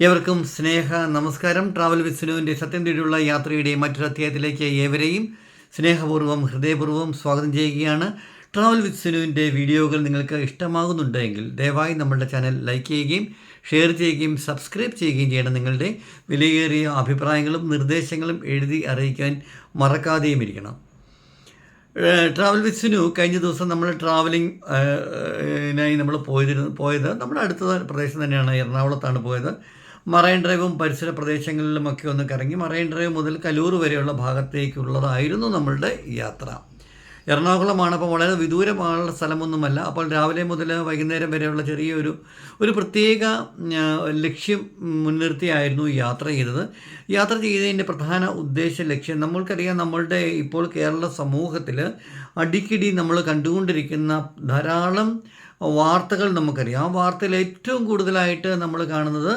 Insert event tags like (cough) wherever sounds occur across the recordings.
ഏവർക്കും സ്നേഹ നമസ്കാരം. Travel with സിനുവിന്റെ സത്യം തേടിയുള്ള യാത്രയുടെ മറ്റൊരു അധ്യായത്തിലേക്ക് ഏവരെയും സ്നേഹപൂർവം ഹൃദയപൂർവം സ്വാഗതം ചെയ്യുകയാണ്. ട്രാവൽ വിത്ത് സിനുവിന്റെ വീഡിയോകൾ നിങ്ങൾക്ക് ഇഷ്ടമാകുന്നുണ്ടെങ്കിൽ ദയവായി നമ്മുടെ ചാനൽ ലൈക്ക് ചെയ്യുകയും ഷെയർ ചെയ്യുകയും സബ്സ്ക്രൈബ് ചെയ്യുകയും ചെയ്യണം നിങ്ങളുടെ വിലയേറിയ അഭിപ്രായങ്ങളും നിർദ്ദേശങ്ങളും എഴുതി അറിയിക്കാൻ മറക്കാതെയും ഇരിക്കണം. ട്രാവൽ വിത്സിനു കഴിഞ്ഞ ദിവസം നമ്മൾ ട്രാവലിംഗ് നമ്മൾ പോയതിരുന്നു പോയത് നമ്മുടെ അടുത്ത പ്രദേശം തന്നെയാണ് എറണാകുളത്താണ് പോയത്. മറൈൻ ഡ്രൈവും പരിസര പ്രദേശങ്ങളിലുമൊക്കെ ഒന്ന് കറങ്ങി മറൈൻ ഡ്രൈവ് മുതൽ കലൂർ വരെയുള്ള ഭാഗത്തേക്കുള്ളതായിരുന്നു നമ്മളുടെ യാത്ര. എറണാകുളമാണ് അപ്പോൾ വളരെ വിദൂരമായുള്ള സ്ഥലമൊന്നുമല്ല. അപ്പോൾ രാവിലെ മുതൽ വൈകുന്നേരം വരെയുള്ള ചെറിയൊരു ഒരു പ്രത്യേക ലക്ഷ്യം മുൻനിർത്തിയായിരുന്നു യാത്ര ചെയ്തത്. യാത്ര ചെയ്തതിന്റെ പ്രധാന ഉദ്ദേശ ലക്ഷ്യം നമ്മൾക്കറിയാം നമ്മളുടെ ഇപ്പോൾ കേരള സമൂഹത്തിൽ അടിക്കടി നമ്മൾ കണ്ടുകൊണ്ടിരിക്കുന്ന ധാരാളം വാർത്തകൾ നമുക്കറിയാം. ആ വാർത്തയിൽ ഏറ്റവും കൂടുതലായിട്ട് നമ്മൾ കാണുന്നത്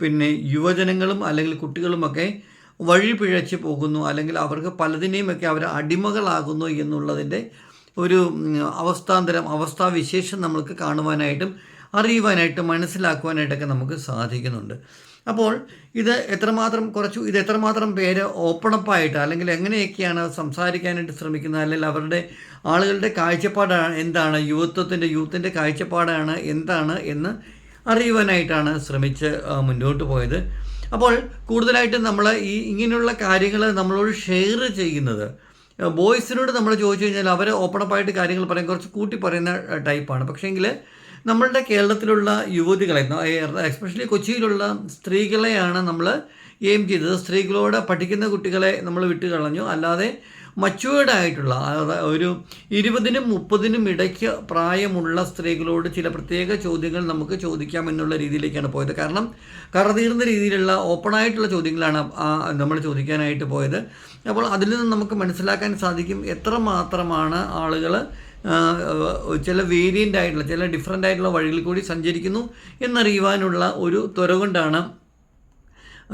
പിന്നെ യുവജനങ്ങളും അല്ലെങ്കിൽ കുട്ടികളുമൊക്കെ വഴി പിഴച്ച് പോകുന്നു അല്ലെങ്കിൽ അവർക്ക് പലതിനെയുമൊക്കെ അവർ അടിമകളാകുന്നു എന്നുള്ളതിന്റെ ഒരു അവസ്ഥാന്തരം അവസ്ഥാവിശേഷം നമ്മൾക്ക് കാണുവാനായിട്ടും അറിയുവാനായിട്ടും മനസ്സിലാക്കുവാനായിട്ടൊക്കെ നമുക്ക് സാധിക്കുന്നുണ്ട്. അപ്പോൾ ഇത് എത്രമാത്രം കുറച്ച് ഇത് എത്രമാത്രം പേര് ഓപ്പണപ്പായിട്ട് അല്ലെങ്കിൽ എങ്ങനെയൊക്കെയാണ് സംസാരിക്കാനായിട്ട് ശ്രമിക്കുന്നത് അല്ലെങ്കിൽ അവരുടെ ആളുകളുടെ കാഴ്ചപ്പാടാണ് എന്താണ് യുവത്വത്തിന്റെ യൂത്തിന്റെ കാഴ്ചപ്പാടാണ് എന്താണ് എന്ന് അറിയുവാനായിട്ടാണ് ശ്രമിച്ച് മുന്നോട്ട് പോയത്. അപ്പോൾ കൂടുതലായിട്ടും നമ്മൾ ഈ ഇങ്ങനെയുള്ള കാര്യങ്ങൾ നമ്മളോട് ഷെയർ ചെയ്യുന്നത് ബോയ്സിനോട് നമ്മൾ ചോദിച്ചു കഴിഞ്ഞാൽ അവർ ഓപ്പണപ്പായിട്ട് കാര്യങ്ങൾ പറയും കുറച്ച് കൂട്ടി പറയുന്ന ടൈപ്പാണ് പക്ഷേങ്കിൽ നമ്മളുടെ കേരളത്തിലുള്ള യുവതികളെ എസ്പെഷ്യലി കൊച്ചിയിലുള്ള സ്ത്രീകളെയാണ് നമ്മൾ എയിം ചെയ്തത്. സ്ത്രീകളോട് പഠിക്കുന്ന കുട്ടികളെ നമ്മൾ വിട്ട് കളഞ്ഞു അല്ലാതെ മച്ചുവേർഡ് ആയിട്ടുള്ള ഒരു ഇരുപതിനും മുപ്പതിനും ഇടയ്ക്ക് പ്രായമുള്ള സ്ത്രീകളോട് ചില പ്രത്യേക ചോദ്യങ്ങൾ നമുക്ക് ചോദിക്കാം എന്നുള്ള രീതിയിലേക്കാണ് പോയത്. കാരണം കറതീർന്ന രീതിയിലുള്ള ഓപ്പണായിട്ടുള്ള ചോദ്യങ്ങളാണ് ആ നമ്മൾ ചോദിക്കാനായിട്ട് പോയത്. അപ്പോൾ അതിൽ നിന്ന് നമുക്ക് മനസ്സിലാക്കാൻ സാധിക്കും എത്ര എത്രമാത്രമാണ് ആളുകൾ ചില വേരിയന്റ് ആയിട്ടുള്ള ചില ഡിഫറെന്റ് ആയിട്ടുള്ള വഴികളിൽ കൂടി സഞ്ചരിക്കുന്നു എന്നറിയുവാനുള്ള ഒരു ത്വര കൊണ്ടാണ്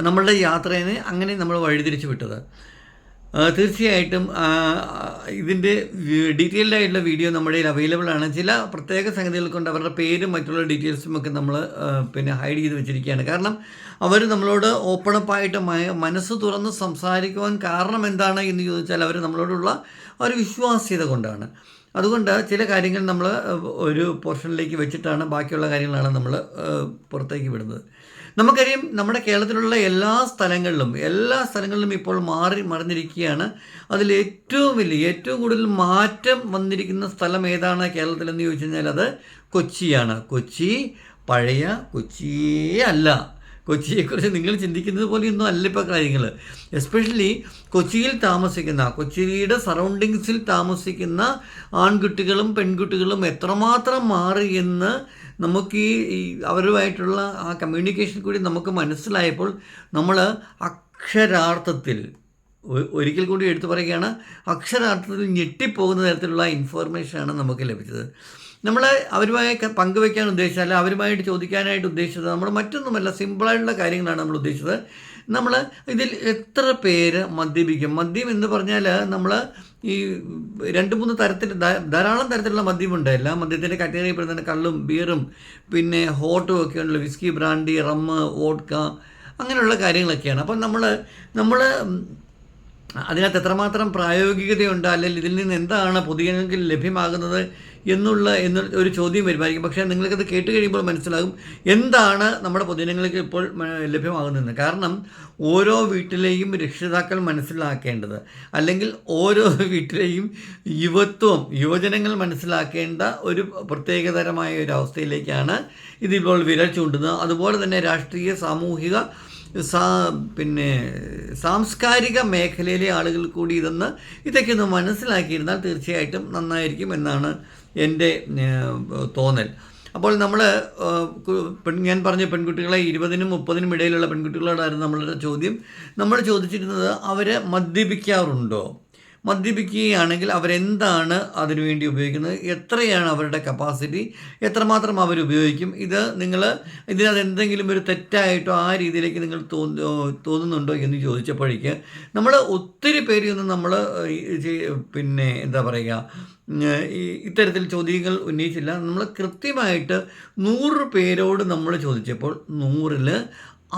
നമ്മളുടെ യാത്രയെ അങ്ങനെ നമ്മൾ വഴിതിരിച്ചു വിട്ടത്. തീർച്ചയായിട്ടും ഇതിന്റെ ഡീറ്റെയിൽഡ് ആയിട്ടുള്ള വീഡിയോ നമ്മുടെ കയ്യിൽ അവൈലബിൾ ആണ്. ചില പ്രത്യേക സംഗതികൾ കൊണ്ട് അവരുടെ പേരും മറ്റുള്ള ഡീറ്റെയിൽസും ഒക്കെ നമ്മൾ പിന്നെ ഹൈഡ് ചെയ്ത് വെച്ചിരിക്കുകയാണ്. കാരണം അവർ നമ്മളോട് ഓപ്പണപ്പായിട്ട് മനസ്സ് തുറന്ന് സംസാരിക്കുവാൻ കാരണം എന്താണ് എന്ന് ചോദിച്ചാൽ അവർ നമ്മളോടുള്ള ഒരു വിശ്വാസ്യത കൊണ്ടാണ്. അതുകൊണ്ട് ചില കാര്യങ്ങൾ നമ്മൾ ഒരു പോർഷനിലേക്ക് വെച്ചിട്ടാണ് ബാക്കിയുള്ള കാര്യങ്ങളാണ് നമ്മൾ പുറത്തേക്ക് വിടുന്നത്. നമുക്കറിയാം നമ്മുടെ കേരളത്തിലുള്ള എല്ലാ സ്ഥലങ്ങളിലും എല്ലാ സ്ഥലങ്ങളിലും ഇപ്പോൾ മാറി മറിഞ്ഞിരിക്കുകയാണ്. അതിൽ ഏറ്റവും വലിയ ഏറ്റവും കൂടുതൽ മാറ്റം വന്നിരിക്കുന്ന സ്ഥലം ഏതാണ് കേരളത്തിലെന്ന് ചോദിച്ചു കഴിഞ്ഞാൽ അത് കൊച്ചിയാണ്. കൊച്ചി പഴയ കൊച്ചിയേ അല്ല. കൊച്ചിയെക്കുറിച്ച് നിങ്ങൾ ചിന്തിക്കുന്നത് പോലെയൊന്നും അല്ല ഇപ്പോൾ കാര്യങ്ങൾ. എസ്പെഷ്യലി കൊച്ചിയിൽ താമസിക്കുന്ന കൊച്ചിയുടെ സറൗണ്ടിങ്സിൽ താമസിക്കുന്ന ആൺകുട്ടികളും പെൺകുട്ടികളും എത്രമാത്രം മാറി എന്ന് നമുക്ക് ഈ അവരുമായിട്ടുള്ള ആ കമ്മ്യൂണിക്കേഷൻ കൂടി നമുക്ക് മനസ്സിലായപ്പോൾ നമ്മൾ അക്ഷരാർത്ഥത്തിൽ ഒരിക്കൽ കൂടി എടുത്തു പറയുകയാണ് അക്ഷരാർത്ഥത്തിൽ ഞെട്ടിപ്പോകുന്ന തരത്തിലുള്ള ഇൻഫോർമേഷനാണ് നമുക്ക് ലഭിച്ചത്. നമ്മൾ അവരുമായി പങ്കുവെക്കാൻ ഉദ്ദേശിച്ചത് അല്ല അവരുമായിട്ട് ചോദിക്കാനായിട്ട് ഉദ്ദേശിച്ചത് നമ്മൾ മറ്റൊന്നുമല്ല സിമ്പിളായിട്ടുള്ള കാര്യങ്ങളാണ് നമ്മൾ ഉദ്ദേശിച്ചത്. നമ്മൾ ഇതിൽ എത്ര പേര് മദ്യപിക്കും? മദ്യം എന്ന് പറഞ്ഞാൽ നമ്മൾ ഈ രണ്ട് മൂന്ന് തരത്തിൽ ധാരാളം തരത്തിലുള്ള മദ്യമുണ്ട്. എല്ലാ മദ്യത്തിന്റെ കാറ്റഗറി പെടുന്ന കള്ളും ബിയറും പിന്നെ ഹോട്ടും ഒക്കെ ഉണ്ടല്ലോ. വിസ്കി ബ്രാൻഡി റമ്മ് വോഡ്ക അങ്ങനെയുള്ള കാര്യങ്ങളൊക്കെയാണ്. അപ്പം നമ്മൾ നമ്മൾ അതിനകത്ത് എത്രമാത്രം പ്രായോഗികതയുണ്ട് അല്ലെങ്കിൽ ഇതിൽ നിന്ന് എന്താണ് പൊതുജനങ്ങൾക്ക് ലഭ്യമാകുന്നത് എന്നുള്ള എന്ന ഒരു ചോദ്യം വരുമായിരിക്കും. പക്ഷേ നിങ്ങൾക്കത് കേട്ട് കഴിയുമ്പോൾ മനസ്സിലാകും എന്താണ് നമ്മുടെ പൊതുജനങ്ങൾക്ക് ഇപ്പോൾ ലഭ്യമാകുന്നതെന്ന് കാരണം ഓരോ വീട്ടിലെയും രക്ഷിതാക്കൾ മനസ്സിലാക്കേണ്ടത് അല്ലെങ്കിൽ ഓരോ (laughs) വീട്ടിലെയും യുവത്വം യുവജനങ്ങൾ മനസ്സിലാക്കേണ്ട ഒരു പ്രത്യേകതരമായ ഒരു അവസ്ഥയിലേക്കാണ് ഇതിപ്പോൾ വിരൽ ചൂണ്ടുന്നത്. അതുപോലെ തന്നെ രാഷ്ട്രീയ സാമൂഹിക സാ പിന്നെ സാംസ്കാരിക മേഖലയിലെ ആളുകൾ കൂടി ഇതെന്ന് ഇതൊക്കെ ഒന്ന് മനസ്സിലാക്കിയിരുന്നാൽ തീർച്ചയായിട്ടും നന്നായിരിക്കും എന്നാണ് എന്റെ തോന്നൽ. അപ്പോൾ നമ്മൾ പെൺ ഞാൻ പറഞ്ഞ പെൺകുട്ടികളെ ഇരുപതിനും മുപ്പതിനും ഇടയിലുള്ള പെൺകുട്ടികളോടായിരുന്നു നമ്മളുടെ ചോദ്യം. നമ്മൾ ചോദിച്ചിരുന്നത് അവർ മദ്യപിക്കാറുണ്ടോ? മദ്യപിക്കുകയാണെങ്കിൽ അവരെന്താണ് അതിനുവേണ്ടി ഉപയോഗിക്കുന്നത്? എത്രയാണ് അവരുടെ കപ്പാസിറ്റി എത്രമാത്രം അവർ ഉപയോഗിക്കും? ഇത് നിങ്ങൾ ഇതിനകത്ത് എന്തെങ്കിലും ഒരു തെറ്റായിട്ടോ ആ രീതിയിലേക്ക് നിങ്ങൾ തോന്നുന്നുണ്ടോ എന്ന് ചോദിച്ചപ്പോഴേക്ക് നമ്മൾ ഒത്തിരി പേര് ഒന്നും നമ്മൾ പിന്നെ എന്താ പറയുക ഇത്തരത്തിൽ ചോദ്യങ്ങൾ ഉന്നയിച്ചില്ല. നമ്മൾ കൃത്യമായിട്ട് നൂറ് പേരോട് നമ്മൾ ചോദിച്ചപ്പോൾ നൂറിൽ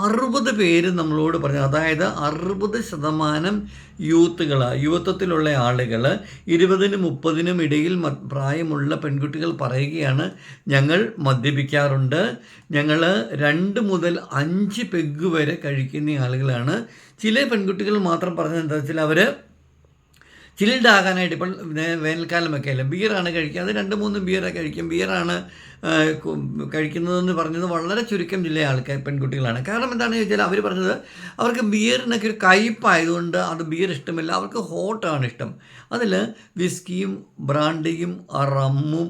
അറുപത് പേര് നമ്മളോട് പറഞ്ഞു. അതായത് അറുപത് ശതമാനം യൂത്തുകൾ യുവത്വത്തിലുള്ള ആളുകൾ ഇരുപതിനും മുപ്പതിനും ഇടയിൽ പ്രായമുള്ള പെൺകുട്ടികൾ പറയുകയാണ് ഞങ്ങൾ മദ്യപിക്കാറുണ്ട്. ഞങ്ങൾ രണ്ട് മുതൽ അഞ്ച് പെഗ് വരെ കഴിക്കുന്ന ആളുകളാണ്. ചില പെൺകുട്ടികൾ മാത്രം പറഞ്ഞ എന്താ വെച്ചാൽ അവർ ചിൽഡ് ആകാനായിട്ട് ഇപ്പോൾ വേനൽക്കാലമൊക്കെ അല്ലേ ബിയറാണ് കഴിക്കുക. അത് രണ്ട് മൂന്ന് ബിയറൊക്കെ കഴിക്കും. ബിയറാണ് കഴിക്കുന്നതെന്ന് പറഞ്ഞത് വളരെ ചുരുക്കം ജില്ലയിലെ ആൾക്കാർ പെൺകുട്ടികളാണ്. കാരണം എന്താണെന്ന് ചോദിച്ചാൽ അവർ പറഞ്ഞത് അവർക്ക് ബിയറിനൊക്കെ ഒരു കയ്പായതുകൊണ്ട് അത് ബിയർ ഇഷ്ടമില്ല. അവർക്ക് ഹോട്ടാണ് ഇഷ്ടം. അതിൽ വിസ്കിയും ബ്രാൻഡിയും റമ്മും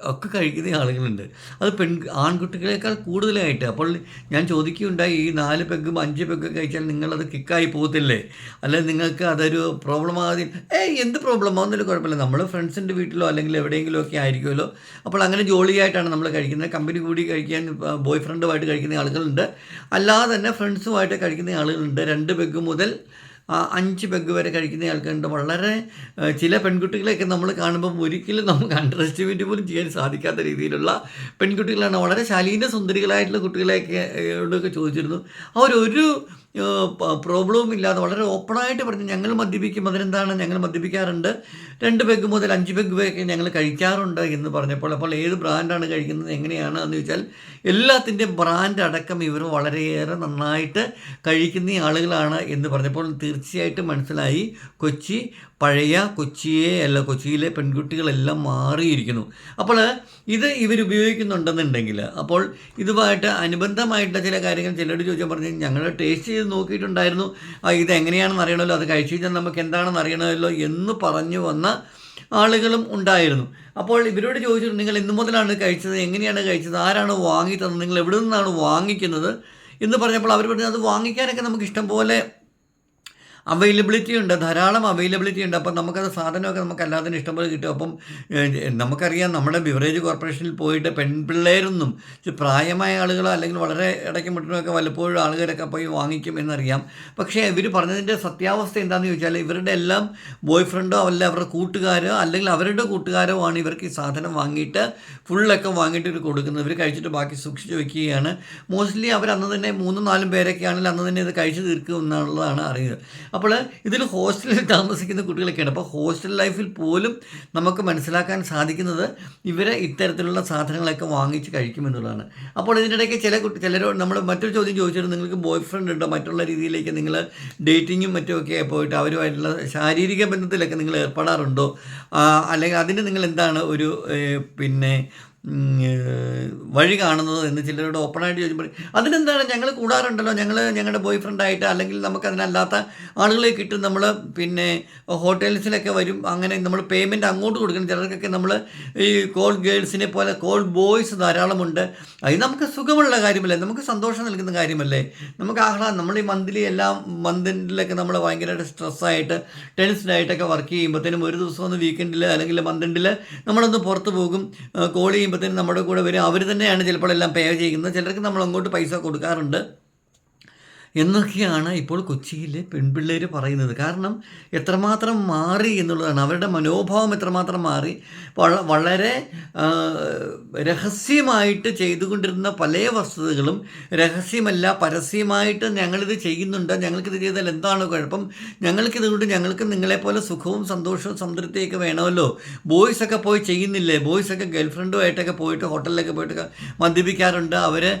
ഒക്കെ കഴിക്കുന്ന ആളുകളുണ്ട്. അത് പെൺ ആൺകുട്ടികളെക്കാൾ കൂടുതലായിട്ട്. അപ്പോൾ ഞാൻ ചോദിക്കുകയുണ്ടായി ഈ നാല് പെഗ്ഗും അഞ്ച് പെഗ്ഗും കഴിച്ചാൽ നിങ്ങളത് കിക്കായി പോകത്തില്ലേ? അല്ലെങ്കിൽ നിങ്ങൾക്ക് അതൊരു പ്രോബ്ലം ആകാതെ ഏയ് എന്ത് പ്രോബ്ലം ഒന്നും കുഴപ്പമില്ല. നമ്മൾ ഫ്രണ്ട്സിന്റെ വീട്ടിലോ അല്ലെങ്കിൽ എവിടെയെങ്കിലും ഒക്കെ ആയിരിക്കുമല്ലോ. അപ്പോൾ അങ്ങനെ ജോളിയായിട്ടാണ് നമ്മൾ കഴിക്കുന്നത്. കമ്പനി കൂടി കഴിക്കാൻ ബോയ് ഫ്രണ്ടുമായിട്ട് കഴിക്കുന്ന ആളുകളുണ്ട്. അല്ലാതെ തന്നെ ഫ്രണ്ട്സുമായിട്ട് കഴിക്കുന്ന ആളുകളുണ്ട്. രണ്ട് പെഗ് മുതൽ അഞ്ച് പെഗ് വരെ കഴിക്കുന്ന ആൾക്കാരുണ്ട്. വളരെ ചില പെൺകുട്ടികളെയൊക്കെ നമ്മൾ കാണുമ്പം ഒരിക്കലും നമുക്ക് അണ്ടർ എസ്റ്റിമേറ്റ് പോലും ചെയ്യാൻ സാധിക്കാത്ത രീതിയിലുള്ള പെൺകുട്ടികളാണ്. വളരെ ശാലീന സുന്ദരികളായിട്ടുള്ള കുട്ടികളെയൊക്കെ ഒക്കെ ചോദിച്ചിരുന്നു. അവരൊരു പ്രോബ്ലവും ഇല്ലാതെ വളരെ ഓപ്പണായിട്ട് പറഞ്ഞു ഞങ്ങൾ മദ്യപിക്കും അതിനെന്താണ് ഞങ്ങൾ മദ്യപിക്കാറുണ്ട്? രണ്ട് പെഗ് മുതൽ അഞ്ച് പെഗ് വരെയൊക്കെ ഞങ്ങൾ കഴിക്കാറുണ്ട് എന്ന് പറഞ്ഞപ്പോൾ അപ്പോൾ ഏത് ബ്രാൻഡാണ് കഴിക്കുന്നത്? എങ്ങനെയാണ്? എന്ന് ചോദിച്ചാൽ എല്ലാത്തിന്റെയും ബ്രാൻഡ് അടക്കം ഇവർ വളരെയേറെ നന്നായിട്ട് കഴിക്കുന്ന ആളുകളാണ് എന്ന് പറഞ്ഞപ്പോൾ തീർച്ചയായിട്ടും മനസ്സിലായി. കൊച്ചി പഴയ കൊച്ചിയെ അല്ല കൊച്ചിയിലെ പെൺകുട്ടികളെല്ലാം മാറിയിരിക്കുന്നു. അപ്പോൾ ഇത് ഇവരുപയോഗിക്കുന്നുണ്ടെന്നുണ്ടെങ്കിൽ അപ്പോൾ ഇതുമായിട്ട് അനുബന്ധമായിട്ടുള്ള ചില കാര്യങ്ങൾ ചിലരോട് ചോദിച്ചാൽ പറഞ്ഞു ഞങ്ങൾ ടേസ്റ്റ് ചെയ്ത് നോക്കിയിട്ടുണ്ടായിരുന്നു. ഇത് എങ്ങനെയാണെന്ന് അറിയണമല്ലോ അത് കഴിച്ചു കഴിഞ്ഞാൽ നമുക്ക് എന്താണെന്ന് അറിയണമല്ലോ എന്ന് പറഞ്ഞു വന്ന ആളുകളും ഉണ്ടായിരുന്നു. അപ്പോൾ ഇവരോട് ചോദിച്ചു നിങ്ങൾ ഇന്നു മുതലാണ് കഴിച്ചത്? എങ്ങനെയാണ് കഴിച്ചത്? ആരാണ് വാങ്ങി തന്നത് നിങ്ങൾ എവിടെ നിന്നാണ് വാങ്ങിക്കുന്നത്? എന്ന് പറഞ്ഞപ്പോൾ അവർ പറഞ്ഞു അത് വാങ്ങിക്കാനൊക്കെ നമുക്ക് ഇഷ്ടം പോലെ അവൈലബിലിറ്റി ഉണ്ട് ധാരാളം അവൈലബിലിറ്റി ഉണ്ട്. അപ്പം നമുക്കത് സാധനമൊക്കെ നമുക്ക് അല്ലാതെ ഇഷ്ടംപോലെ കിട്ടും. അപ്പം നമുക്കറിയാം നമ്മുടെ ബിവറേജ് കോർപ്പറേഷനിൽ പോയിട്ട് പെൺപിള്ളേരൊന്നും പ്രായമായ ആളുകളോ അല്ലെങ്കിൽ വളരെ ഇടയ്ക്ക് മുട്ടിനൊക്കെ വല്ലപ്പോഴും ആളുകാരൊക്കെ പോയി വാങ്ങിക്കും എന്നറിയാം. പക്ഷേ ഇവർ പറഞ്ഞതിന്റെ സത്യാവസ്ഥ എന്താണെന്ന് ചോദിച്ചാൽ ഇവരുടെ എല്ലാം ബോയ് ഫ്രണ്ടോ അല്ല അവരുടെ കൂട്ടുകാരോ അല്ലെങ്കിൽ അവരുടെ കൂട്ടുകാരോ ആണ് ഇവർക്ക് ഈ സാധനം വാങ്ങിയിട്ട് ഫുള്ളൊക്കെ വാങ്ങിയിട്ട് ഇവർ കൊടുക്കുന്നത്. ഇവർ കഴിച്ചിട്ട് ബാക്കി സൂക്ഷിച്ച് വെക്കുകയാണ്. മോസ്റ്റ്ലി അവർ അന്ന് തന്നെ മൂന്നും നാലും പേരൊക്കെ ആണെങ്കിൽ അന്ന് തന്നെ ഇത് കഴിച്ച് തീർക്കും എന്നുള്ളതാണ് അറിയുന്നത് അപ്പോൾ ഇതിൽ ഹോസ്റ്റലിൽ താമസിക്കുന്ന കുട്ടികളൊക്കെയാണ്. അപ്പോൾ ഹോസ്റ്റൽ ലൈഫിൽ പോലും നമുക്ക് മനസ്സിലാക്കാൻ സാധിക്കുന്നത് ഇവരെ ഇത്തരത്തിലുള്ള സാധനങ്ങളൊക്കെ വാങ്ങിച്ച് കഴിക്കുമെന്നുള്ളതാണ് അപ്പോൾ ഇതിനിടയ്ക്ക് ചില കുട്ടി ചിലരോട് നമ്മൾ മറ്റൊരു ചോദ്യം ചോദിച്ചിട്ട് നിങ്ങൾക്ക് ബോയ് ഫ്രണ്ട് ഉണ്ടോ? മറ്റുള്ള രീതിയിലേക്ക് നിങ്ങൾ ഡേറ്റിങ്ങും മറ്റുമൊക്കെ പോയിട്ട് അവരുമായിട്ടുള്ള ശാരീരിക ബന്ധത്തിലൊക്കെ നിങ്ങൾ ഏർപ്പെടാറുണ്ടോ? അല്ലെങ്കിൽ അതിന് നിങ്ങൾ എന്താണ് ഒരു പിന്നെ വഴി കാണുന്നത് എന്ന് ചിലരോട് ഓപ്പണായിട്ട് ചോദിക്കുമ്പോൾ അതിനെന്താണ് ഞങ്ങൾ കൂടാറുണ്ടല്ലോ ഞങ്ങൾ ഞങ്ങളുടെ ബോയ് ഫ്രണ്ടായിട്ട് അല്ലെങ്കിൽ നമുക്കതിനല്ലാത്ത ആളുകളെ കിട്ടും നമ്മൾ പിന്നെ ഹോട്ടൽസിലൊക്കെ വരും അങ്ങനെ നമ്മൾ പേയ്മെന്റ് അങ്ങോട്ട് കൊടുക്കണം. ചിലർക്കൊക്കെ നമ്മൾ ഈ കോൾ ഗേൾസിനെ പോലെ കോൾ ബോയ്സ് ധാരാളമുണ്ട്. അത് നമുക്ക് സുഖമുള്ള കാര്യമല്ലേ? നമുക്ക് സന്തോഷം നൽകുന്ന കാര്യമല്ലേ? നമുക്ക് ആഹ്ലാദം നമ്മൾ ഈ മന്ത്ലി എല്ലാ മന്തിലൊക്കെ നമ്മൾ ഭയങ്കരമായിട്ട് സ്ട്രെസ്സായിട്ട് ടെൻസ്ഡായിട്ടൊക്കെ വർക്ക് ചെയ്യുമ്പോഴത്തേനും ഒരു ദിവസം ഒന്ന് വീക്കെൻഡിൽ അല്ലെങ്കിൽ മന്തിൽ നമ്മളൊന്ന് പുറത്ത് പോകും കോൾ ചെയ്യുമ്പോൾ കഴിയുമ്പോഴത്തേനും നമ്മുടെ കൂടെ വരും. അവർ തന്നെയാണ് ചിലപ്പോൾ എല്ലാം പേ ചെയ്യുന്നത്. ചിലർക്ക് നമ്മൾ അങ്ങോട്ട് പൈസ കൊടുക്കാറുണ്ട്. എന്നൊക്കെയാണ് ഇപ്പോൾ കൊച്ചിയിലെ പെൺപിള്ളേർ പറയുന്നത്. കാരണം എത്രമാത്രം മാറി എന്നുള്ളതാണ്. അവരുടെ മനോഭാവം എത്രമാത്രം മാറി വളരെ രഹസ്യമായിട്ട് ചെയ്തുകൊണ്ടിരുന്ന പല വസ്തുതകളും രഹസ്യമല്ല പരസ്യമായിട്ട് ഞങ്ങളിത് ചെയ്യുന്നുണ്ട്. ഞങ്ങൾക്കിത് ചെയ്താൽ എന്താണ് കുഴപ്പം? ഞങ്ങൾക്കിത് കൊണ്ട് ഞങ്ങൾക്ക് നിങ്ങളെപ്പോലെ സുഖവും സന്തോഷവും സംതൃപ്തിയൊക്കെ വേണമല്ലോ? ബോയ്സൊക്കെ പോയി ചെയ്യുന്നില്ലേ? ബോയ്സൊക്കെ ഗേൾഫ്രണ്ടുമായിട്ടൊക്കെ പോയിട്ട് ഹോട്ടലിലൊക്കെ പോയിട്ട് മദ്യപിക്കാറുണ്ട്. അവർ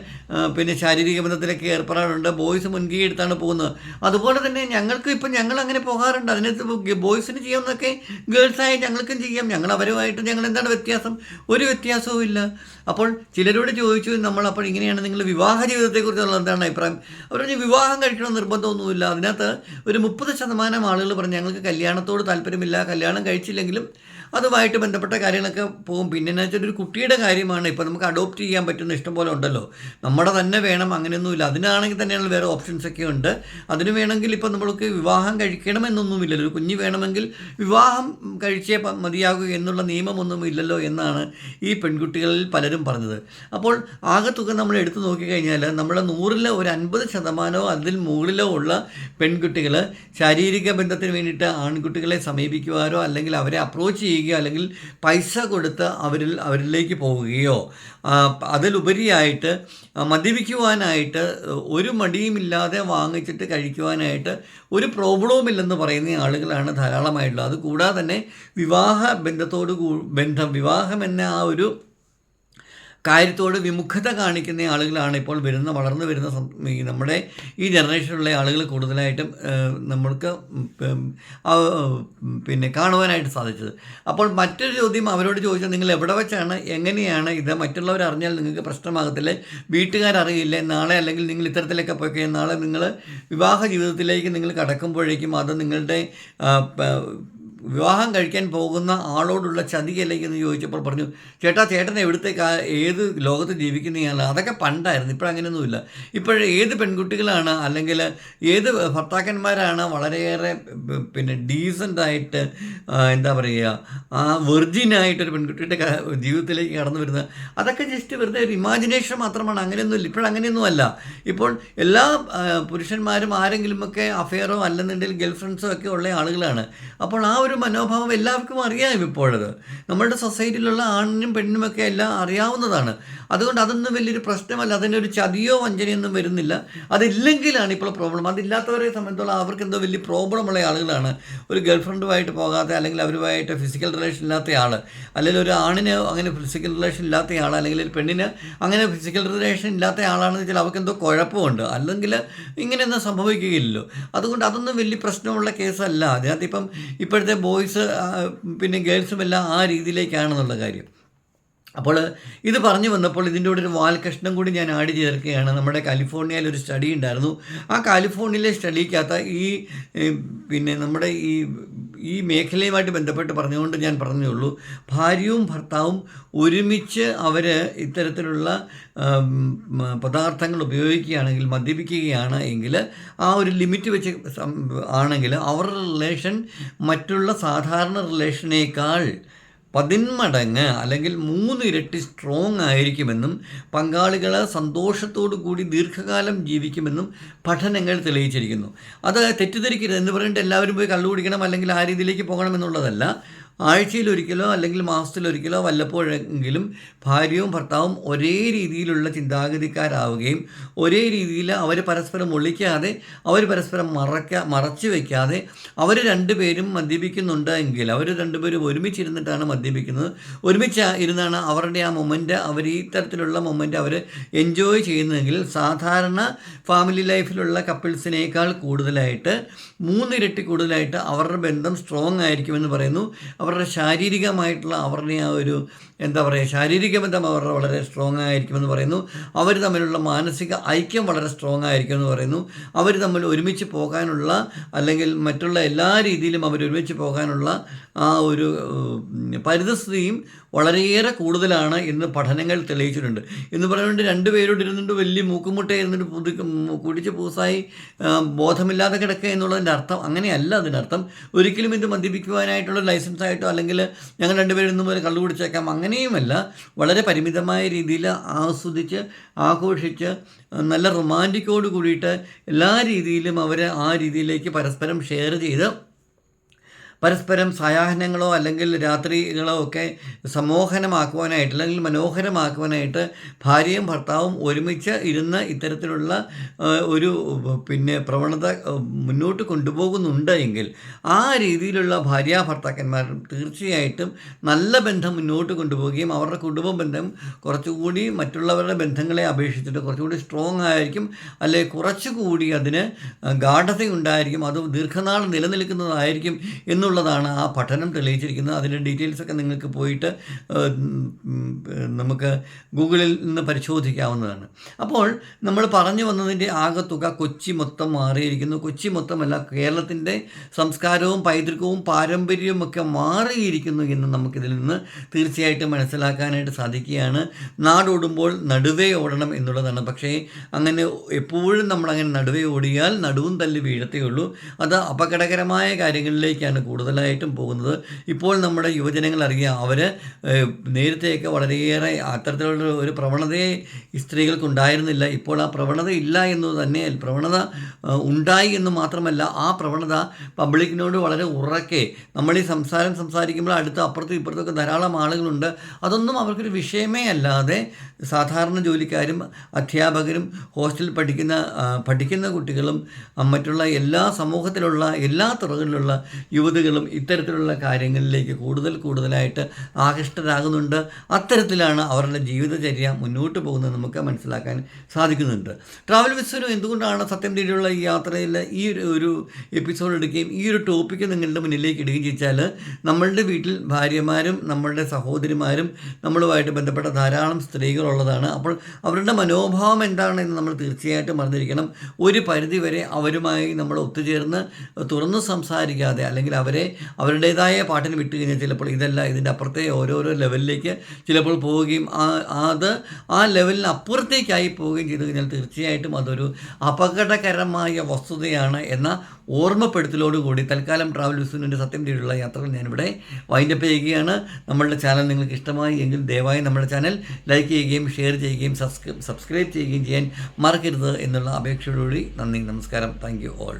പിന്നെ ശാരീരിക ബന്ധത്തിലൊക്കെ ഏർപ്പെടാറുണ്ട്. ബോയ്സ് മുൻകൈ എടുത്താണ് പോകുന്നത്. അതുപോലെ തന്നെ ഞങ്ങൾക്ക് ഇപ്പം ഞങ്ങൾ അങ്ങനെ പോകാറുണ്ട് അതിനകത്ത് ബോയ്സിന് ചെയ്യാമെന്നൊക്കെ ഗേൾസായി ഞങ്ങൾക്കും ചെയ്യാം. ഞങ്ങൾ അവരുമായിട്ട് ഞങ്ങൾ എന്താണ് വ്യത്യാസം? ഒരു വ്യത്യാസവും ഇല്ല. അപ്പോൾ ചിലരോട് ചോദിച്ചു നമ്മൾ അപ്പോൾ ഇങ്ങനെയാണ് നിങ്ങൾ വിവാഹ ജീവിതത്തെക്കുറിച്ചുള്ള എന്താണ് അഭിപ്രായം? അവർ പറഞ്ഞ് വിവാഹം കഴിക്കണം നിർബന്ധമൊന്നുമില്ല. അതിനകത്ത് ഒരു മുപ്പത് ശതമാനം ആളുകൾ പറഞ്ഞു ഞങ്ങൾക്ക് കല്യാണത്തോട് താല്പര്യമില്ല. കല്യാണം കഴിച്ചില്ലെങ്കിലും അതുമായിട്ട് ബന്ധപ്പെട്ട കാര്യങ്ങളൊക്കെ പോകും. പിന്നെ എന്ന് വെച്ചാൽ ഒരു കുട്ടിയുടെ കാര്യമാണ്. ഇപ്പോൾ നമുക്ക് അഡോപ്റ്റ് ചെയ്യാൻ പറ്റുന്ന ഇഷ്ടംപോലെ ഉണ്ടല്ലോ. നമ്മുടെ തന്നെ വേണം അങ്ങനെയൊന്നുമില്ല. അതിനാണെങ്കിൽ തന്നെയാണ് വേറെ ഓപ്ഷൻസ് ഒക്കെ ഉണ്ട്. അതിന് വേണമെങ്കിൽ ഇപ്പോൾ നമ്മൾക്ക് വിവാഹം കഴിക്കണമെന്നൊന്നുമില്ല ഒരു കുഞ്ഞ് വേണമെങ്കിൽ വിവാഹം കഴിച്ചേ മതിയാകൂ എന്നുള്ള നിയമമൊന്നും ഇല്ലല്ലോ എന്നാണ് ഈ പെൺകുട്ടികളിൽ പലരും പറഞ്ഞത്. അപ്പോൾ ആകെ തുക നമ്മൾ എടുത്തു നോക്കിക്കഴിഞ്ഞാൽ നമ്മുടെ നൂറിലെ ഒരു അൻപത് ശതമാനമോ അതിൽ മുകളിലോ ഉള്ള പെൺകുട്ടികൾ ശാരീരിക ബന്ധത്തിന് വേണ്ടിയിട്ട് ആൺകുട്ടികളെ സമീപിക്കുവാനോ അല്ലെങ്കിൽ അവരെ അപ്രോച്ച് ചെയ്യുകയോ അല്ലെങ്കിൽ പൈസ കൊടുത്ത് അവരിൽ അവരിലേക്ക് പോവുകയോ അതിലുപരിയായിട്ട് മദ്യപിക്കുവാനായിട്ട് ഒരു മടിയുമില്ലാതെ വാങ്ങിച്ചിട്ട് കഴിക്കുവാനായിട്ട് ഒരു പ്രോബ്ലവും ഇല്ലെന്ന് പറയുന്ന ആളുകളാണ് ധാരാളമായിട്ടുള്ളത്. അതുകൂടാതെ തന്നെ വിവാഹ ബന്ധത്തോട് ബന്ധം വിവാഹം എന്ന ആ ഒരു കാര്യത്തോട് വിമുഖത കാണിക്കുന്ന ആളുകളാണ് ഇപ്പോൾ വരുന്ന വളർന്നു വരുന്ന നമ്മുടെ ഈ ജനറേഷനിലുള്ള ആളുകൾ കൂടുതലായിട്ടും നമ്മൾക്ക് പിന്നെ കാണുവാനായിട്ട് സാധിച്ചത്. അപ്പോൾ മറ്റൊരു ചോദ്യം അവരോട് ചോദിച്ചാൽ നിങ്ങൾ എവിടെ വെച്ചാണ് എങ്ങനെയാണ് ഇത് മറ്റുള്ളവർ അറിഞ്ഞാൽ നിങ്ങൾക്ക് പ്രശ്നമാകത്തില്ലേ വീട്ടുകാരറിയില്ല നാളെ അല്ലെങ്കിൽ നിങ്ങൾ ഇത്തരത്തിലൊക്കെ പോയി കഴിഞ്ഞാൽ നാളെ നിങ്ങൾ വിവാഹ ജീവിതത്തിലേക്ക് നിങ്ങൾ കടക്കുമ്പോഴേക്കും അത് നിങ്ങളുടെ വിവാഹം കഴിക്കാൻ പോകുന്ന ആളോടുള്ള ചതിയല്ലേ എന്ന് ചോദിച്ചപ്പോൾ പറഞ്ഞു ചേട്ടാ ചേട്ടൻ എവിടുത്തെ ഏത് ലോകത്ത് ജീവിക്കുന്നതാണ് അതൊക്കെ പണ്ടായിരുന്നു ഇപ്പോൾ അങ്ങനെയൊന്നുമില്ല. ഇപ്പോൾ ഏത് പെൺകുട്ടികളാണ് അല്ലെങ്കിൽ ഏത് ഭർത്താക്കന്മാരാണ് വളരെയേറെ പിന്നെ ഡീസന്റായിട്ട് എന്താ പറയുക ആ വെർജിനായിട്ടൊരു പെൺകുട്ടിയുടെ ജീവിതത്തിലേക്ക് കടന്നു വരുന്നത്? അതൊക്കെ ജസ്റ്റ് വെറുതെ ഒരു ഇമാജിനേഷൻ മാത്രമാണ്. അങ്ങനെയൊന്നുമില്ല. ഇപ്പോൾ അങ്ങനെയൊന്നുമല്ല. ഇപ്പോൾ എല്ലാ പുരുഷന്മാരും ആരെങ്കിലുമൊക്കെ അഫെയറോ അല്ലെന്നുണ്ടെങ്കിൽ ഗേൾ ഫ്രണ്ട്സോ ഒക്കെ ഉള്ള ആളുകളാണ്. അപ്പോൾ ആ ഒരു മനോഭാവം എല്ലാവർക്കും അറിയാം ഇപ്പോഴത്. നമ്മളുടെ സൊസൈറ്റിയിലുള്ള ആണിനും പെണ്ണിനുമൊക്കെ എല്ലാം അറിയാവുന്നതാണ്. അതുകൊണ്ട് അതൊന്നും വലിയൊരു പ്രശ്നമല്ല. അതിനൊരു ചതിയോ വഞ്ചനയൊന്നും വരുന്നില്ല. അതില്ലെങ്കിലാണ് ഇപ്പോൾ പ്രോബ്ലം അതില്ലാത്തവരെ സംബന്ധിച്ചോളം അവർക്ക് എന്തോ വലിയ പ്രോബ്ലമുള്ള ആളുകളാണ്. ഒരു ഗേൾ ഫ്രണ്ടുമായിട്ട് പോകാതെ അല്ലെങ്കിൽ അവരുമായിട്ട് ഫിസിക്കൽ റിലേഷൻ ഇല്ലാത്ത ആൾ അല്ലെങ്കിൽ ഒരു ആണിന് അങ്ങനെ ഫിസിക്കൽ റിലേഷൻ ഇല്ലാത്ത ആൾ അല്ലെങ്കിൽ ഒരു പെണ്ണിന് അങ്ങനെ ഫിസിക്കൽ റിലേഷൻ ഇല്ലാത്ത ആളാണെന്ന് വെച്ചാൽ അവർക്ക് എന്തോ കുഴപ്പമുണ്ട്. അല്ലെങ്കിൽ ഇങ്ങനെയൊന്നും സംഭവിക്കുകയില്ലല്ലോ. അതുകൊണ്ട് അതൊന്നും വലിയ പ്രശ്നമുള്ള കേസല്ല അതിനകത്ത് ഇപ്പം ഇപ്പോഴത്തെ ബോയ്സ് പിന്നെ ഗേൾസും എല്ലാം ആ രീതിയിലേക്കാണെന്നുള്ള കാര്യം. അപ്പോൾ ഇത് പറഞ്ഞു വന്നപ്പോൾ ഇതിന്റെ കൂടെ ഒരു വാൽകഷ്ണം കൂടി ഞാൻ ആഡ് ചേർക്കുകയാണ്. നമ്മുടെ കാലിഫോർണിയയിൽ ഒരു സ്റ്റഡി ഉണ്ടായിരുന്നു. ആ കാലിഫോർണിയയിലെ സ്റ്റഡിക്കകത്ത് ഈ പിന്നെ നമ്മുടെ ഈ ഈ മേഖലയുമായിട്ട് ബന്ധപ്പെട്ട് പറഞ്ഞുകൊണ്ട് ഞാൻ പറഞ്ഞുള്ളൂ ഭാര്യയും ഭർത്താവും ഒരുമിച്ച് അവർ ഇത്തരത്തിലുള്ള പദാർത്ഥങ്ങൾ ഉപയോഗിക്കുകയാണെങ്കിൽ മദ്യപിക്കുകയാണ് എങ്കിൽ ആ ഒരു ലിമിറ്റ് വെച്ച് ആണെങ്കിൽ അവരുടെ റിലേഷൻ മറ്റുള്ള സാധാരണ റിലേഷനേക്കാൾ പതിന്മടങ്ങ് അല്ലെങ്കിൽ മൂന്ന് ഇരട്ടി സ്ട്രോങ് ആയിരിക്കുമെന്നും പങ്കാളികൾ സന്തോഷത്തോടു കൂടി ദീർഘകാലം ജീവിക്കുമെന്നും പഠനങ്ങൾ തെളിയിച്ചിരിക്കുന്നു. അത് തെറ്റിദ്ധരിക്കരുത് എന്ന് പറഞ്ഞിട്ട് എല്ലാവരും പോയി കള്ളുപിടിക്കണം അല്ലെങ്കിൽ ആ രീതിയിലേക്ക് പോകണം ഒരിക്കലോ അല്ലെങ്കിൽ മാസത്തിലൊരിക്കലോ വല്ലപ്പോഴെങ്കിലും ഭാര്യയും ഭർത്താവും ഒരേ രീതിയിലുള്ള ചിന്താഗതിക്കാരാവുകയും ഒരേ രീതിയിൽ അവർ പരസ്പരം ഒളിക്കാതെ അവർ പരസ്പരം മറക്ക മറച്ചു വയ്ക്കാതെ അവർ രണ്ടുപേരും മദ്യപിക്കുന്നുണ്ട് എങ്കിൽ അവർ രണ്ടുപേരും ഒരുമിച്ചിരുന്നിട്ടാണ് മദ്യപിക്കുന്നത്. ഒരുമിച്ച് ഇരുന്നാണ് അവരുടെ ആ മൊമെന്റ് അവർ ഈ തരത്തിലുള്ള മൊമെന്റ് അവർ എൻജോയ് ചെയ്യുന്നതെങ്കിൽ സാധാരണ ഫാമിലി ലൈഫിലുള്ള കപ്പിൾസിനേക്കാൾ കൂടുതലായിട്ട് മൂന്നിരട്ടി കൂടുതലായിട്ട് അവരുടെ ബന്ധം സ്ട്രോങ് ആയിരിക്കുമെന്ന് പറയുന്നു. അവരുടെ ശാരീരികമായിട്ടുള്ള അവരുടെ ആ ഒരു എന്താ പറയുക ശാരീരിക ബന്ധം അവരുടെ വളരെ സ്ട്രോങ് ആയിരിക്കുമെന്ന് പറയുന്നു. അവർ തമ്മിലുള്ള മാനസിക ഐക്യം വളരെ സ്ട്രോങ് ആയിരിക്കുമെന്ന് പറയുന്നു. അവർ തമ്മിൽ ഒരുമിച്ച് പോകാനുള്ള അല്ലെങ്കിൽ മറ്റുള്ള എല്ലാ രീതിയിലും അവർ ഒരുമിച്ച് പോകാനുള്ള ആ ഒരു പരിതസ്ഥിതിയും വളരെയേറെ കൂടുതലാണ് ഇന്ന് പഠനങ്ങൾ തെളിയിച്ചിട്ടുണ്ട്. എന്ന് പറഞ്ഞുകൊണ്ട് രണ്ടു പേരോട് ഇരുന്നിട്ട് വലിയ മൂക്കുമുട്ട ഇരുന്നിട്ട് പുതു കുടിച്ച് പൂസായി ബോധമില്ലാതെ കിടക്കുക എന്നുള്ളതിന്റെ അർത്ഥം അങ്ങനെയല്ല. അതിനർത്ഥം ഒരിക്കലും ഇത് മദ്യപിക്കുവാനായിട്ടുള്ള ലൈസൻസ് ആയിട്ടോ അല്ലെങ്കിൽ ഞങ്ങൾ രണ്ടുപേരും ഇന്നും പോലെ കള്ളു കുടിച്ചേക്കാം അങ്ങനെയുമല്ല. വളരെ പരിമിതമായ രീതിയിൽ ആസ്വദിച്ച് ആഘോഷിച്ച് നല്ല റൊമാന്റിക്കോട് കൂടിയിട്ട് എല്ലാ രീതിയിലും അവരെ ആ രീതിയിലേക്ക് പരസ്പരം ഷെയർ ചെയ്ത് പരസ്പരം സായാഹ്നങ്ങളോ അല്ലെങ്കിൽ രാത്രികളോ ഒക്കെ സമോഹനമാക്കുവാനായിട്ട് അല്ലെങ്കിൽ മനോഹരമാക്കുവാനായിട്ട് ഭാര്യയും ഭർത്താവും ഒരുമിച്ച് ഇരുന്ന് ഇത്തരത്തിലുള്ള ഒരു പിന്നെ പ്രവണത മുന്നോട്ട് കൊണ്ടുപോകുന്നുണ്ട് എങ്കിൽ ആ രീതിയിലുള്ള ഭാര്യ ഭർത്താക്കന്മാർ തീർച്ചയായിട്ടും നല്ല ബന്ധം മുന്നോട്ട് കൊണ്ടുപോവുകയും അവരുടെ കുടുംബ ബന്ധം കുറച്ചുകൂടി മറ്റുള്ളവരുടെ ബന്ധങ്ങളെ അപേക്ഷിച്ചിട്ട് കുറച്ചുകൂടി സ്ട്രോങ് ആയിരിക്കും. അല്ലെ കുറച്ചുകൂടി അതിന് ഗാഠതയുണ്ടായിരിക്കും അത് ദീർഘനാൾ നിലനിൽക്കുന്നതായിരിക്കും എന്നുള്ള എന്നുള്ളതാണ് ആ പഠനം തെളിയിച്ചിരിക്കുന്നത്. അതിന്റെ ഡീറ്റെയിൽസ് ഒക്കെ നിങ്ങൾക്ക് പോയിട്ട് നമുക്ക് ഗൂഗിളിൽ നിന്ന് പരിശോധിക്കാവുന്നതാണ്. അപ്പോൾ നമ്മൾ പറഞ്ഞു വന്നതിന്റെ ആകത്തുക കൊച്ചി മൊത്തം മാറിയിരിക്കുന്നു. കൊച്ചി മൊത്തമല്ല കേരളത്തിന്റെ സംസ്കാരവും പൈതൃകവും പാരമ്പര്യവും ഒക്കെ മാറിയിരിക്കുന്നു എന്ന് നമുക്കിതിൽ നിന്ന് തീർച്ചയായിട്ടും മനസ്സിലാക്കാനായിട്ട് സാധിക്കുകയാണ്. നാടോടുമ്പോൾ നടുവേ ഓടണം എന്നുള്ളതാണ്. പക്ഷേ അങ്ങനെ എപ്പോഴും നമ്മളങ്ങനെ നടുവേ ഓടിയാൽ നടുവും തല്ലി വീഴത്തേ ഉള്ളൂ. അത് അപകടകരമായ കാര്യങ്ങളിലേക്കാണ് കൂടുതലായിട്ടും പോകുന്നത്. ഇപ്പോൾ നമ്മുടെ യുവജനങ്ങൾ അറിയാം അവർ നേരത്തെയൊക്കെ വളരെയേറെ അത്തരത്തിലുള്ള ഒരു പ്രവണതയെ സ്ത്രീകൾക്ക് സ്ത്രീകൾക്കുണ്ടായിരുന്നില്ല. ഇപ്പോൾ ആ പ്രവണത ഇല്ല എന്ന് തന്നെ പ്രവണത ഉണ്ടായി എന്ന് മാത്രമല്ല ആ പ്രവണത പബ്ലിക്കിനോട് വളരെ ഉറക്കെ നമ്മൾ ഈ സംസാരം സംസാരിക്കുമ്പോൾ അടുത്ത് അപ്പുറത്തും ഇപ്പുറത്തൊക്കെ ധാരാളം ആളുകളുണ്ട്. അതൊന്നും അവർക്കൊരു വിഷയമേ അല്ലാതെ സാധാരണ ജോലിക്കാരും അധ്യാപകരും ഹോസ്റ്റലിൽ പഠിക്കുന്ന പഠിക്കുന്ന കുട്ടികളും മറ്റുള്ള എല്ലാ സമൂഹത്തിലുള്ള എല്ലാ തുറകളിലുള്ള യുവതികളും ഇത്തരത്തിലുള്ള കാര്യങ്ങളിലേക്ക് കൂടുതൽ കൂടുതലായിട്ട് ആകൃഷ്ടരാകുന്നുണ്ട്. അത്തരത്തിലാണ് അവരുടെ ജീവിതചര്യ മുന്നോട്ട് പോകുന്നത് നമുക്ക് മനസ്സിലാക്കാൻ സാധിക്കുന്നുണ്ട്. ട്രാവൽ വിസ്വരം എന്തുകൊണ്ടാണ് സത്യം തേടിയുള്ള ഈ യാത്രയിൽ ഈ ഒരു ഒരു എപ്പിസോഡ് എടുക്കുകയും ഈ ഒരു ടോപ്പിക്ക് നിങ്ങളുടെ മുന്നിലേക്ക് ഇടുകയും ചോദിച്ചാൽ നമ്മളുടെ വീട്ടിൽ ഭാര്യമാരും നമ്മളുടെ സഹോദരിമാരും നമ്മളുമായിട്ട് ബന്ധപ്പെട്ട ധാരാളം സ്ത്രീകളുള്ളതാണ്. അപ്പോൾ അവരുടെ മനോഭാവം എന്താണെന്ന് നമ്മൾ തീർച്ചയായിട്ടും അറിഞ്ഞിരിക്കണം. ഒരു പരിധിവരെ അവരുമായി നമ്മൾ ഒത്തുചേർന്ന് തുറന്ന് സംസാരിക്കാതെ അല്ലെങ്കിൽ അവരെ അവരുടേതായ പാട്ടിന് വിട്ട് കഴിഞ്ഞാൽ ചിലപ്പോൾ ഇതല്ല ഇതിന്റെ അപ്പുറത്തെ ഓരോരോ ലെവലിലേക്ക് ചിലപ്പോൾ പോവുകയും അത് ആ ലെവലിന് അപ്പുറത്തേക്കായി പോവുകയും ചെയ്തു കഴിഞ്ഞാൽ തീർച്ചയായിട്ടും അതൊരു അപകടകരമായ വസ്തുതയാണ് എന്ന ഓർമ്മപ്പെടുത്തലോടുകൂടി തൽക്കാലം ട്രാവൽ വിസുവിന്റെ സത്യം തേടിയുള്ള യാത്രകൾ ഞാനിവിടെ വൈൻഡപ്പ് ചെയ്യുകയാണ്. നമ്മളുടെ ചാനൽ നിങ്ങൾക്ക് ഇഷ്ടമായി എങ്കിൽ ദയവായി നമ്മുടെ ചാനൽ ലൈക്ക് ചെയ്യുകയും ഷെയർ ചെയ്യുകയും സബ്സ്ക്രൈബ് സബ്സ്ക്രൈബ് ചെയ്യുകയും ചെയ്യാൻ മറക്കരുത് എന്നുള്ള അപേക്ഷയോടുകൂടി നന്ദി നമസ്കാരം. Thank you all